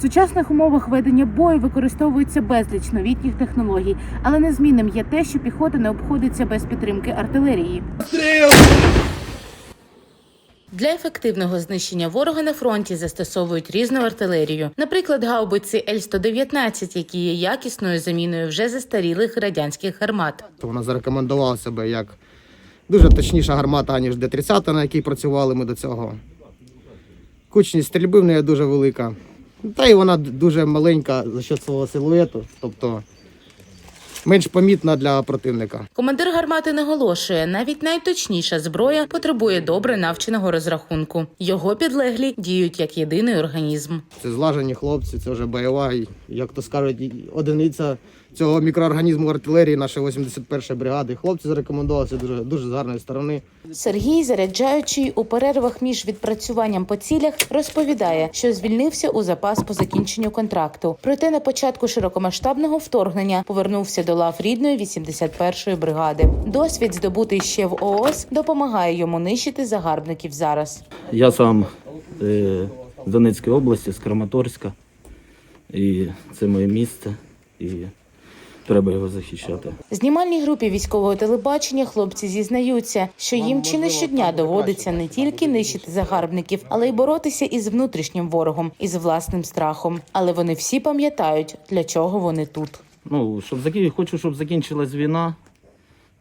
В сучасних умовах ведення бою використовується безліч новітніх технологій, але незмінним є те, що піхота не обходиться без підтримки артилерії. Для ефективного знищення ворога на фронті застосовують різну артилерію, наприклад, гаубиці Л-119, які є якісною заміною вже застарілих радянських гармат. Вона зарекомендувала себе як дуже точніша гармата, ніж Д-30, на якій працювали ми до цього. Кучність стрільби в неї дуже велика. Та й вона дуже маленька за счет свого силуету, тобто менш помітна для противника. Командир гармати наголошує, навіть найточніша зброя потребує добре навченого розрахунку. Його підлеглі діють як єдиний організм. Це злажені хлопці, це вже бойова, як то скажуть, одиниця цього мікроорганізму артилерії нашої 81-ї бригади. Хлопці зарекомендувалися дуже, дуже з гарної сторони. Сергій, заряджаючий у перервах між відпрацюванням по цілях, розповідає, що звільнився у запас по закінченню контракту. Проте на початку широкомасштабного вторгнення повернувся до лав рідної 81-ї бригади. Досвід, здобутий ще в ООС, допомагає йому нищити загарбників зараз. Я сам е, з Донецької області, з Краматорська. І це моє місце, і треба його захищати. Знімальній групі військового телебачення хлопці зізнаються, що їм чи не щодня доводиться не тільки нищити загарбників, але й боротися із внутрішнім ворогом, із власним страхом. Але вони всі пам'ятають, для чого вони тут. Ну, щоб закін... Хочу, щоб закінчилась війна,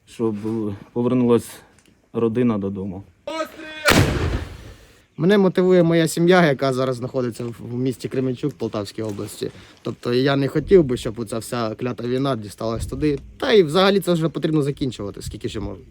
щоб е, повернулась родина додому. Мене мотивує моя сім'я, яка зараз знаходиться в місті Кременчук Полтавській області. Тобто я не хотів би, щоб ця вся клята війна дісталась туди. Та й взагалі це вже потрібно закінчувати, скільки ще можна.